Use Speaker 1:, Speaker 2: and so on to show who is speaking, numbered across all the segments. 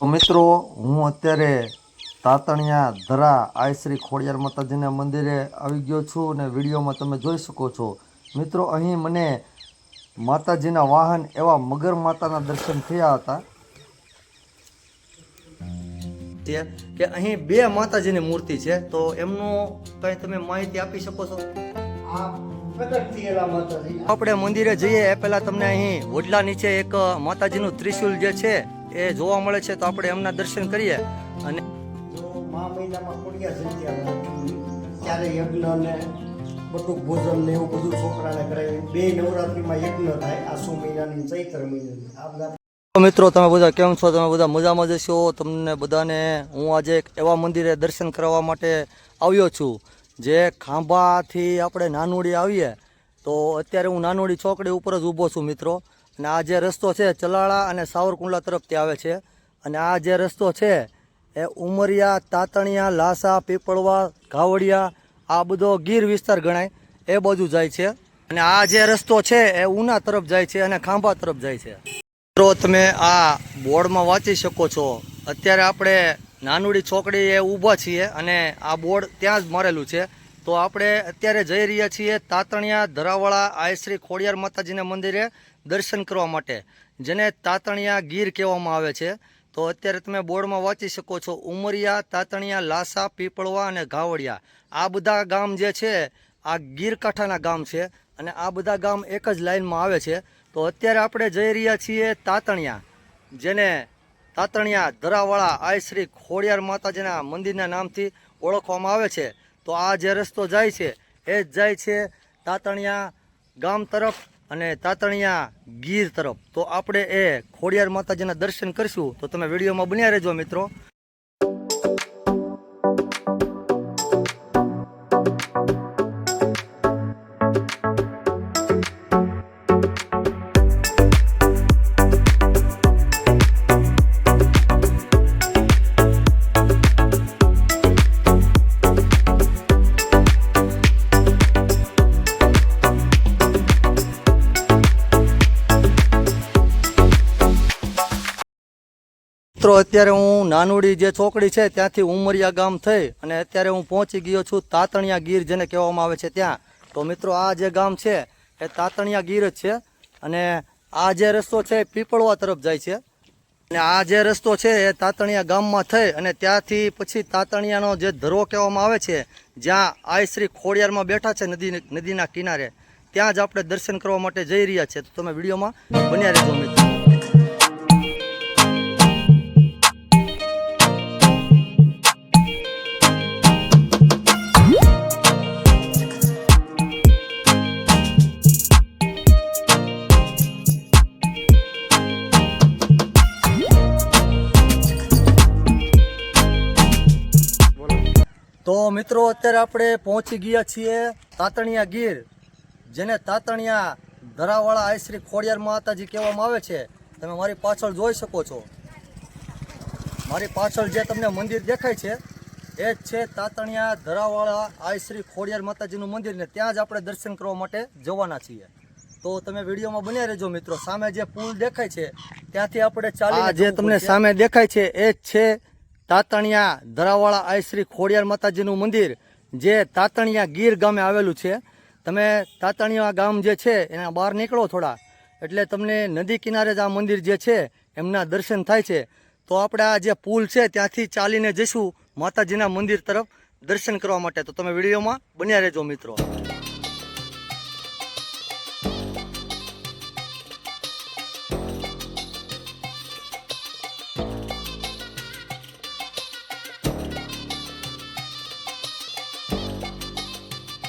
Speaker 1: તો મિત્રો હું અત્યારે તાતણિયા ધરા આય શ્રી ખોડિયાર માતાજીના મંદિરે આવી ગયો છું અને વિડીયોમાં તમે જોઈ શકો છો. મિત્રો અહીં મને માતાજીના વાહન એવા મગર માતાના દર્શન થયા હતા. છે કે અહીં બે માતાજીની મૂર્તિ છે તો એમનું કંઈ તમે માહિતી આપી શકો છો? આપણે મંદિરે જઈએ એ પહેલાં તમને અહીં વડલા નીચે એક માતાજીનું ત્રિશુલ જે છે એ જોવા મળે છે તો આપણે એમના દર્શન કરીએ. અને
Speaker 2: જો મહિનામાં ખોડિયા જયંતિ ત્યારે યજ્ઞ ને બટુક ભોજન ને એવું બધું છોકરાને કરાવી. બે નવરાત્રીમાં યજ્ઞ થાય આસો મહિનાની ચૈત્ર મહિનાની. આ
Speaker 1: મિત્રો તમે બધા કેમ છો? તમે બધા મજામાં જશો તમને બધાને હું આજે એક એવા મંદિરે દર્શન કરવા માટે આવ્યો છું જે ખાંભાથી આપણે નાનોડી આવીએ. તો અત્યારે હું નાનોડી ચોકડી ઉપર જ ઊભો છું મિત્રો. અને આ જે રસ્તો છે ચલાળા અને સાવરકુંડલા તરફથી આવે છે. અને આ જે રસ્તો છે એ ઉમરિયા, તાતણિયા, લાસા, પીપળવા, ઘાવડિયા, આ બધો ગીર વિસ્તાર ગણાય, એ બાજુ જાય છે. અને આ જે રસ્તો છે એ ઉના તરફ જાય છે અને ખાંભા તરફ જાય છે. મિત્રો, તમે આ બોર્ડમાં વાંચી શકો છો. અત્યારે આપણે નાનુડી છોકરી એ ઊભા છીએ અને આ બોર્ડ ત્યાં જ મારેલું છે. તો આપણે અત્યારે જઈ રહ્યા છીએ તાતણિયા ધરાવાળા આયશ્રી ખોડિયાર માતાજીના મંદિરે દર્શન કરવા માટે, જેને તાતણિયા ગીર કહેવામાં આવે છે. તો અત્યારે તમે બોર્ડમાં વાંચી શકો છો, ઉમરિયા, તાતણિયા, લાસા, પીપળવા અને ઘાવડિયા આ બધા ગામ જે છે, આ ગીરકાંઠાના ગામ છે અને આ બધા ગામ એક જ લાઇનમાં આવે છે. તો અત્યારે આપણે જઈ રહ્યા છીએ તાતણિયા, જેને તાતણિયા ધરાવાળા આયશ્રી ખોડિયાર માતાજીના મંદિરના નામથી ઓળખવામાં આવે છે. તો આ જે રસ્તો જાય છે, એ જ જાય છે તાતણિયા ગામ તરફ અને તાતણિયા ગીર તરફ. તો આપણે એ ખોડિયાર માતાજીના દર્શન કરીશું. તો તમે વિડીયોમાં બન્યા રહેજો મિત્રો. મિત્રો, અત્યારે હું નાનુડી જે ચોકડી છે, ત્યાંથી ઉમરિયા ગામ થઈ અને અત્યારે હું પહોંચી ગયો છું તાતણિયા ગીર જેને કહેવામાં આવે છે ત્યાં. તો મિત્રો, આ જે ગામ છે, એ તાતણિયા ગીર જ છે અને આ જે રસ્તો છે, એ પીપળવા તરફ જાય છે. અને આ જે રસ્તો છે, એ તાતણિયા ગામમાં થઈ અને ત્યાંથી પછી તાતણિયાનો જે ધરો કહેવામાં આવે છે, જ્યાં આયશ્રી ખોડિયારમાં બેઠા છે નદી, નદીના કિનારે, ત્યાં જ આપણે દર્શન કરવા માટે જઈ રહ્યા છીએ. તો તમે વિડીયોમાં બન્યા રહેજો મિત્રો. તો મિત્રો અત્યારે આપણે પહોંચી ગયા છીએ તાતણિયા ગીર જેને તાતણિયા ધરાવાળા આયશ્રી ખોડિયાર માતાજી કહેવામાં આવે છે. તમે મારી પાછળ જોઈ શકો છો. મારી પાછળ જે તમને મંદિર દેખાય છે એ જ છે તાતણિયા ધરાવાળા આયશ્રી ખોડિયાર માતાજીનું મંદિર ને ત્યાં જ આપણે દર્શન કરવા માટે જવાના છીએ. તો તમે વિડીયોમાં બન્યા રહેજો મિત્રો. સામે જે પુલ દેખાય છે ત્યાંથી આપણે ચાલી જે તમને સામે દેખાય છે એ જ છે તાતણિયા ધરાવાળા આઈ શ્રી ખોડિયાર માતાજીનું મંદિર, જે તાતણિયા ગીર ગામે આવેલું છે. તમે તાતણિયા ગામ જે છે, એના બહાર નીકળો થોડા. એટલે તમને નદી કિનારે જ આ મંદિર જે છે, એમના દર્શન થાય છે. તો આપણે આ જે પુલ છે, ત્યાંથી ચાલીને જઈશું માતાજીના મંદિર તરફ દર્શન કરવા માટે. તો તમે વિડીયોમાં બન્યા રહેજો મિત્રો.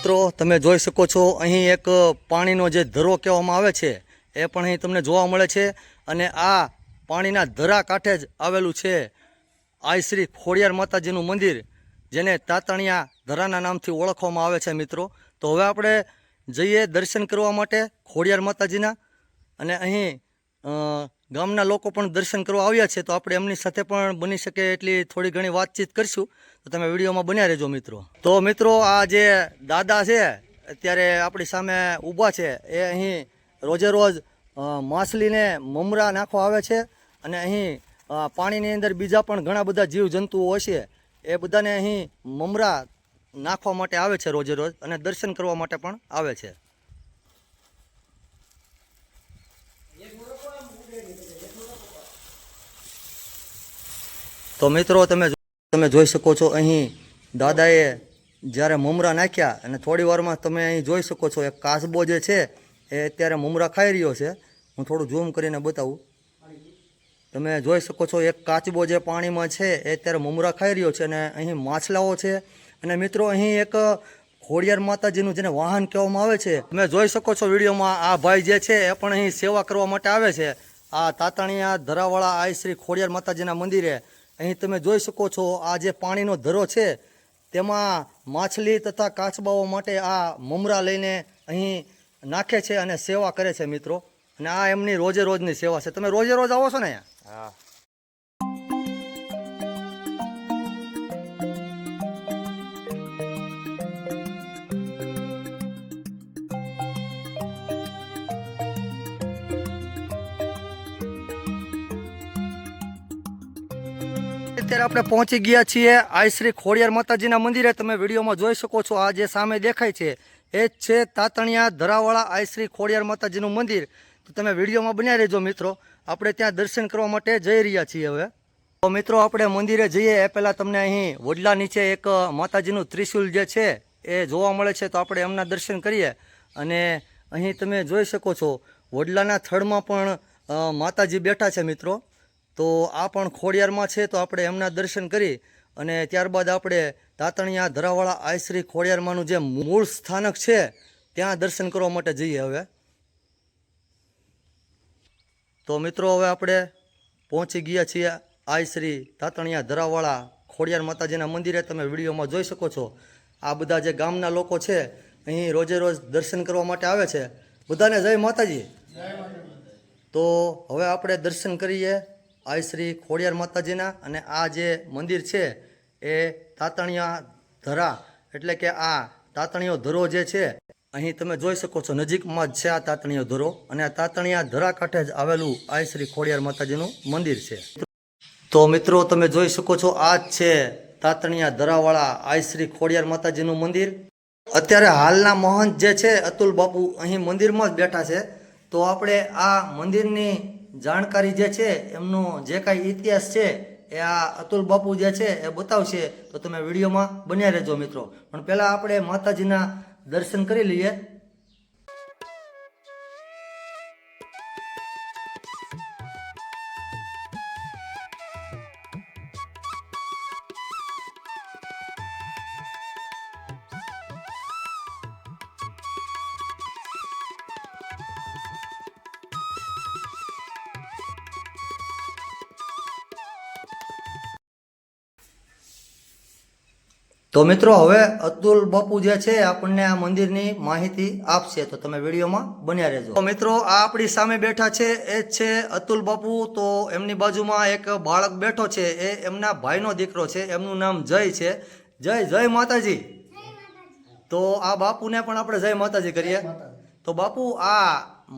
Speaker 1: મિત્રો, તમે જોઈ શકો છો, અહીં એક પાણીનો જે ધરો કહેવામાં આવે છે, એ પણ અહીં તમને જોવા મળે છે અને આ પાણીના ધરા કાંઠે જ આવેલું છે આઈ શ્રી ખોડિયાર માતાજીનું મંદિર, જેને તાતણિયા ધરાના નામથી ઓળખવામાં આવે છે મિત્રો. તો હવે આપણે જઈએ દર્શન કરવા માટે ખોડિયાર માતાજીના અને અહીં ગામના લોકો પણ દર્શન કરવા આવ્યા છે, તો આપણે એમની સાથે પણ બની શકે એટલી થોડી ઘણી વાતચીત કરીશું. તો તમે વિડીયોમાં બન્યા રહેજો મિત્રો. તો મિત્રો, આ જે દાદા છે, અત્યારે આપણી સામે ઊભા છે, એ અહીં રોજે રોજ માછલીને મમરા નાખવા આવે છે અને અહીં પાણીની અંદર બીજા પણ ઘણા બધા જીવજંતુઓ છે, એ બધાને અહીં મમરા નાખવા માટે આવે છે રોજે રોજ અને દર્શન કરવા માટે પણ આવે છે. તો મિત્રો, તમે તમે જોઈ શકો છો અહીં દાદાએ જ્યારે મમરા નાખ્યા અને થોડી વારમાં તમે અહીં જોઈ શકો છો, એક કાચબો જે છે એ અત્યારે મમરા ખાઈ રહ્યો છે. હું થોડું ઝૂમ કરીને બતાવું. તમે જોઈ શકો છો, એક કાચબો જે પાણીમાં છે એ અત્યારે મમરા ખાઈ રહ્યો છે અને અહીં માછલાઓ છે. અને મિત્રો, અહીં એક ખોડિયાર માતાજીનું જેને વાહન કહેવામાં આવે છે, તમે જોઈ શકો છો વિડીયોમાં આ ભાઈ જે છે એ પણ અહીં સેવા કરવા માટે આવે છે. આ તાતાણીયા ધરાવાળા આ શ્રી ખોડિયાર માતાજીના મંદિરે અહીં તમે જોઈ શકો છો, આ જે પાણીનો ધરો છે, તેમાં માછલી તથા કાચબાઓ માટે આ મમરા લઈને અહીં નાખે છે અને સેવા કરે છે મિત્રો. અને આ એમની રોજે રોજની સેવા છે. તમે રોજે રોજ આવો છો ને અહીંયા?
Speaker 3: હા.
Speaker 1: અત્યારે આપણે પહોંચી ગયા છીએ આ શ્રી ખોડિયાર માતાજીના મંદિરે. તમે વિડીયોમાં જોઈ શકો છો આ જે સામે દેખાય છે, એ જ છે તાતણિયા ધરાવાળા આ શ્રી ખોડિયાર માતાજીનું મંદિર. તો તમે વિડીયોમાં બન્યા રહેજો મિત્રો. આપણે ત્યાં દર્શન કરવા માટે જઈ રહ્યા છીએ હવે. તો મિત્રો, આપણે મંદિરે જઈએ એ પહેલાં તમને અહીં વડલા નીચે એક માતાજીનું ત્રિશુલ જે છે, એ જોવા મળે છે. તો આપણે એમના દર્શન કરીએ. અને અહીં તમે જોઈ શકો છો, વડલાના થડમાં પણ માતાજી બેઠા છે મિત્રો. તો આ પણ ખોડિયારમાં છે તો આપણે એમના દર્શન કરી અને ત્યારબાદ આપણે તાતણિયા ધરાવાળા આયશ્રી ખોડિયારમાંનું જે મૂળ સ્થાનક છે ત્યાં દર્શન કરવા માટે જઈએ હવે. તો મિત્રો હવે આપણે પહોંચી ગયા છીએ આયશ્રી તાતણિયા ધરાવાળા ખોડિયાર માતાજીના મંદિરે. તમે વિડીયોમાં જોઈ શકો છો આ બધા જે ગામના લોકો છે અહીં રોજે રોજ દર્શન કરવા માટે આવે છે. બધાને જય માતાજી. તો હવે આપણે દર્શન કરીએ. આ શ્રી ખોડિયાર માતાજીના અને આ જે મંદિર છે એ તાતણિયા ધરા, એટલે કે આ તાતણીયો ધરો જે છે, અહીં તમે જોઈ શકો છો નજીકમાં જ છે આ તાતણીયો ધરો અને આ તાતણિયા ધરા કાંઠે જ આવેલું આ શ્રી ખોડિયાર માતાજીનું મંદિર છે. તો મિત્રો તમે જોઈ શકો છો આ જ છે તાતણિયા ધરાવાળા આ શ્રી ખોડિયાર માતાજીનું મંદિર. અત્યારે હાલના મહંત જે છે અતુલ બાપુ અહીં મંદિરમાં જ બેઠા છે. તો આપણે આ મંદિરની જાણકારી જે છે, એમનો જે કાંઈ ઇતિહાસ છે, એ આ અતુલ બાપુ જે છે, એ બતાવશે. તો તમે વિડીયોમાં બન્યા રહેજો મિત્રો. પણ પહેલાં આપણે માતાજીના દર્શન કરી લઈએ. તો મિત્રો હવે અતુલ બાપુ જે છે આપણને આ મંદિરની માહિતી આપશે. તો તમે વિડીયોમાં બન્યા રહેજો. તો મિત્રો આ આપણી સામે બેઠા છે એ જ છે અતુલ બાપુ. તો એમની બાજુમાં એક બાળક બેઠો છે એ એમના ભાઈનો દીકરો છે એમનું નામ જય છે. જય જય માતાજી. તો આ બાપુને પણ આપણે જય માતાજી કરીએ. તો બાપુ આ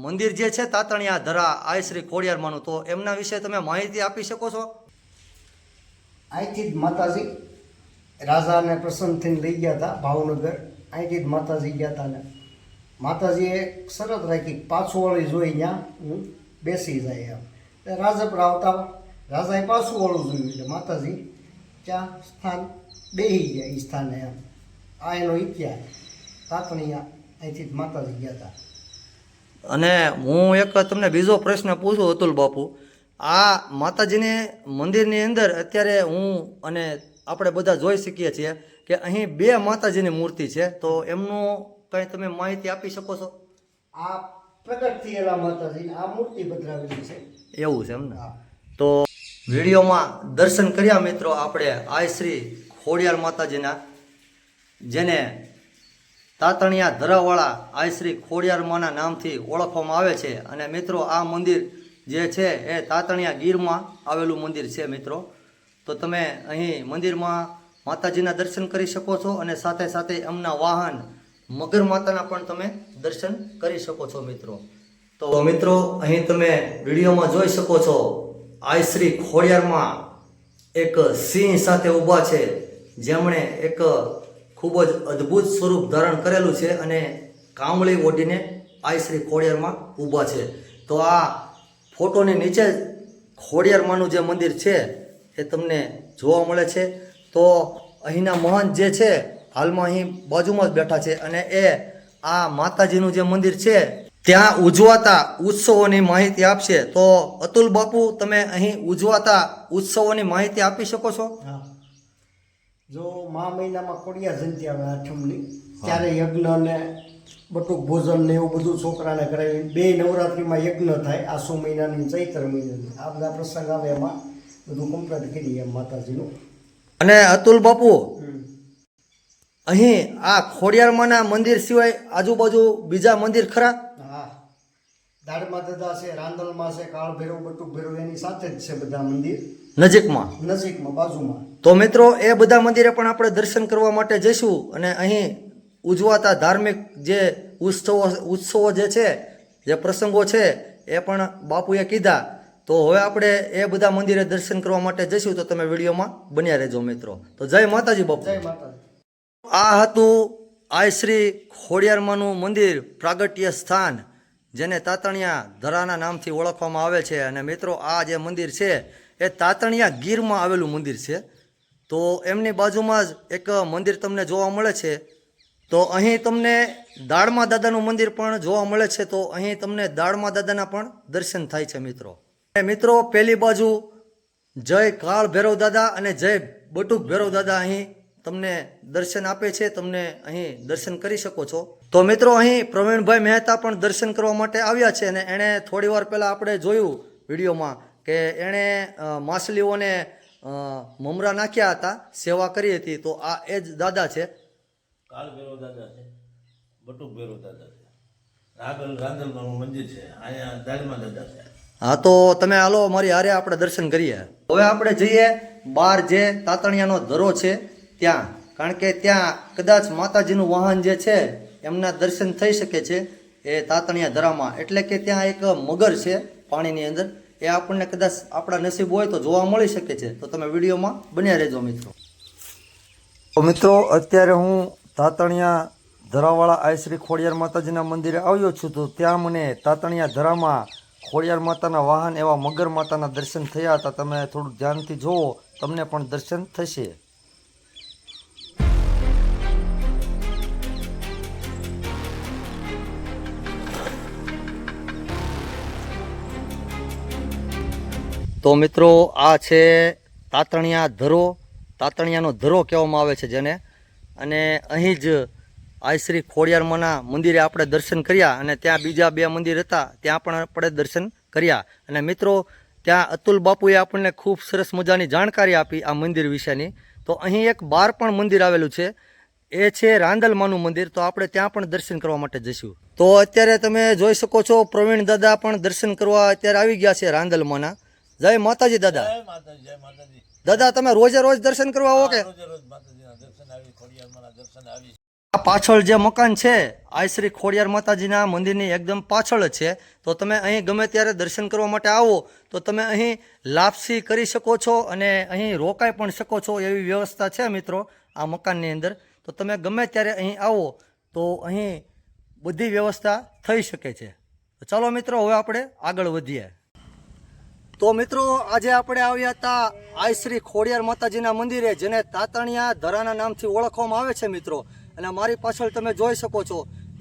Speaker 1: મંદિર જે છે તાતણિયા ધરા આય શ્રી ખોડિયારમાંનું. તો એમના વિશે તમે માહિતી આપી શકો છો?
Speaker 2: જ માતાજી. રાજાને પ્રસન્ન થઈને લઈ ગયા હતા, ભાવનગર. અહીંથી જ માતાજી ગયા હતા ને. માતાજીએ શરત રાખી પાછું વળી જોઈ ત્યાં હું બેસી જાય એમ. એટલે રાજપરા આવતા રાજાએ પાછું વળું જોયું એટલે માતાજી ત્યાં સ્થાન બેસી ગયા એ સ્થાને એમ. આ એનો ઇતિહાસ. તાતણીયા અહીંથી જ માતાજી ગયા હતા.
Speaker 1: અને હું એક તમને બીજો પ્રશ્ન પૂછું અતુલ બાપુ. આ માતાજીને મંદિરની અંદર અત્યારે હું અને આપણે બધા જોઈ શકીએ છીએ કે અહીં બે માતાજીની મૂર્તિ છે. તો એમનું કંઈ તમે માહિતી આપી શકો છો?
Speaker 2: આ પ્રગટ થયેલા માતાજી આ મૂર્તિ બદલાવેલી છે.
Speaker 1: એવું છે એમને
Speaker 2: ને?
Speaker 1: તો વિડીયોમાં દર્શન કર્યા મિત્રો આપણે આય શ્રી ખોડિયાર માતાજીના જેને તાતણિયા ધરાવાળા આય શ્રી ખોડિયાર માના નામથી ઓળખવામાં આવે છે. અને મિત્રો આ મંદિર જે છે એ તાતણિયા ગીરમાં આવેલું મંદિર છે મિત્રો. તો તમે અહીં મંદિરમાં માતાજીના દર્શન કરી શકો છો અને સાથે સાથે એમના વાહન મગર માતાના પણ તમે દર્શન કરી શકો છો મિત્રો. તો મિત્રો, અહીં તમે વિડીયોમાં જોઈ શકો છો, આઈ શ્રી ખોડિયારમાં એક સિંહ સાથે ઊભા છે, જેમણે એક ખૂબ જ અદ્ભુત સ્વરૂપ ધારણ કરેલું છે અને કામળી ઓઢીને આઈ શ્રી ખોડિયારમાં ઊભા છે. તો આ ફોટોની નીચે ખોડિયારમાંનું જે મંદિર છે એ તમને જોવા મળે છે. તો અહીંના મહંત જે છે હાલમાં અહીં બાજુમાં જ બેઠા છે અને એ આ માતાજીનું જે મંદિર છે ત્યાં ઉજવાતા ઉત્સવોની માહિતી આપશે. તો અતુલ બાપુ તમે અહીં ઉજવાતા ઉત્સવોની માહિતી આપી શકો છો?
Speaker 2: જો મા મહિનામાં કોડિયા જયંતિ આવે આઠમની ત્યારે યજ્ઞ ને બટુક ભોજન ને એવું બધું છોકરાને કરાવી બે નવરાત્રિમાં યજ્ઞ થાય આસો મહિનાની ચૈત્ર મહિનાની. આ બધા પ્રસંગ આવે એમાં. બધું કમ્પ્લીટ કરી એમ માતાજીનું.
Speaker 1: અને અતુલ બાપુ અહીં આ ખોડિયારમાંના મંદિર સિવાય આજુબાજુ બીજા મંદિર ખરા?
Speaker 2: હા. દાડમાં દાદા છે રાંદલમાં છે કાળ ભૈરવ બટુક ભૈરવ એની સાથે જ છે બધા મંદિર.
Speaker 1: નજીકમાં?
Speaker 2: નજીકમાં બાજુમાં.
Speaker 1: તો મિત્રો એ બધા મંદિરે પણ આપણે દર્શન કરવા માટે જઈશું અને અહીં ઉજવાતા ધાર્મિક જે ઉત્સવો ઉત્સવો જે છે જે પ્રસંગો છે એ પણ બાપુએ કીધા. તો હવે આપણે એ બધા મંદિરે દર્શન કરવા માટે જઈશું તો તમે વિડીયોમાં બન્યા રહેજો મિત્રો. તો જય માતાજી બાપુ.
Speaker 2: જય માતાજી.
Speaker 1: આ હતું આય શ્રી ખોડિયારમાનું મંદિર પ્રાગટ્ય સ્થાન જેને તાતણિયા ધરાના નામથી ઓળખવામાં આવે છે. અને મિત્રો આ જે મંદિર છે એ તાતણિયા ગીરમાં આવેલું મંદિર છે. તો એમની બાજુમાં જ એક મંદિર તમને જોવા મળે છે. તો અહીં તમને દાળમા દાદાનું મંદિર પણ જોવા મળે છે. તો અહીં તમને દાળમા દાદાના પણ દર્શન થાય છે મિત્રો. મિત્રો પહેલી બાજુ જય કાળ ભૈરવ દાદા અને જય બટુક ભૈરવ દાદા અહીં તમને દર્શન આપે છે, તમને અહીં દર્શન કરી શકો છો. તો મિત્રો, અહીં પ્રવીણભાઈ મહેતા પણ દર્શન કરવા માટે આવ્યા છે અને એણે થોડી વાર પહેલાં આપણે જોયું વિડીયોમાં કે એણે માછલીઓને મમરા નાખ્યા હતા, સેવા કરી હતી. તો આ એ જ દાદા છે.
Speaker 3: દાદા છે, બટુક છે. રાગલ છે, અહીંયા દાદા છે.
Speaker 1: હા, તો તમે હાલો, મારી હારે આપણે દર્શન કરીએ. હવે આપણે જઈએ બાર જે તાતણિયાનો ધરો છે ત્યાં. કારણ કે ત્યાં કદાચ માતાજીનું વાહન જે છે, એમના દર્શન થઈ શકે છે એ તાતણિયા ધરામાં. એટલે કે ત્યાં એક મગર છે પાણીની અંદર. એ આપણને કદાચ આપણા નસીબ હોય તો જોવા મળી શકે છે. તો તમે વિડીયોમાં બન્યા રહેજો મિત્રો. મિત્રો, અત્યારે હું તાતણિયા ધરાવાળા આઈ શ્રી ખોડિયાર માતાજીના મંદિરે આવ્યો છું, તો ત્યાં મને તાતણિયા ધરામાં ખોડિયાર માતાના વાહન એવા મગર માતાના દર્શન થયા હતા. તમે થોડું ધ્યાનથી જુઓ તમને પણ દર્શન થશે. તો મિત્રો, આ છે તાતણિયા ધરો. તાતણિયાનો ધરો કહેવામાં આવે છે જેને. અને અહીં જ આઈ શ્રી ખોડિયારમાંના મંદિરે આપણે દર્શન કર્યા અને ત્યાં બીજા બે મંદિર હતા ત્યાં પણ આપણે દર્શન કર્યા. અને મિત્રો ત્યાં અતુલ બાપુએ આપણને ખૂબ સરસ મજાની જાણકારી આપી આ મંદિર વિશેની. તો અહીં એક બાર પણ મંદિર આવેલું છે. એ છે રાંદલમાનું મંદિર. તો આપણે ત્યાં પણ દર્શન કરવા માટે જઈશું. તો અત્યારે તમે જોઈ શકો છો પ્રવીણ દાદા પણ દર્શન કરવા અત્યારે આવી ગયા છે રાંદલમાના જય માતાજી દાદા. દાદા તમે રોજે રોજ દર્શન કરવા આવો કે? આ પાછળ જે મકાન છે, આ શ્રી ખોડિયાર માતાજીના મંદિરની એકદમ પાછળ છે. તો તમે અહીં ગમે ત્યારે દર્શન કરવા માટે આવો, તો તમે અહીં લાપસી કરી શકો છો અને અહીં રોકાઈ પણ શકો છો એવી વ્યવસ્થા છે મિત્રો આ મકાનની અંદર. તો તમે ગમે ત્યારે અહીં આવો, તો અહીં બધી વ્યવસ્થા થઈ શકે છે. ચાલો મિત્રો, હવે આપણે આગળ વધીએ. તો મિત્રો, આજે આપણે આવ્યા હતા આઈ શ્રી ખોડિયાર માતાજીના મંદિરે, જેને તાતણિયા ધરાના નામથી ઓળખવામાં આવે છે મિત્રો. અને મારી પાછળ તમે જોઈ શકો છો,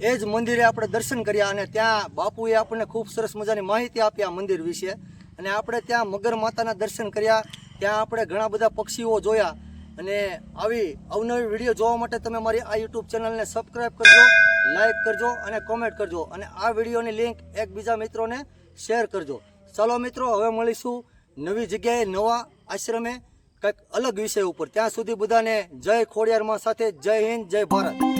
Speaker 1: એ જ મંદિરે આપણે દર્શન કર્યા અને ત્યાં બાપુએ આપણને ખૂબ સરસ મજાની માહિતી આપી આ મંદિર વિશે. અને આપણે ત્યાં મગર માતાના દર્શન કર્યા, ત્યાં આપણે ઘણા બધા પક્ષીઓ જોયા. અને આવી અવનવી વીડિયો જોવા માટે તમે મારી આ યુટ્યુબ ચેનલને સબસ્ક્રાઈબ કરજો લાઈક કરજો અને કોમેન્ટ કરજો. અને આ વિડીયોની લિંક એકબીજા મિત્રોને શેર કરજો. ચાલો મિત્રો, હવે મળીશું નવી જગ્યાએ નવા આશ્રમે. કંઈક અલગ વિષય ઉપર. ત્યાં સુધી બધાને જય ખોડિયારમાં સાથે જય હિન્દ જય ભારત.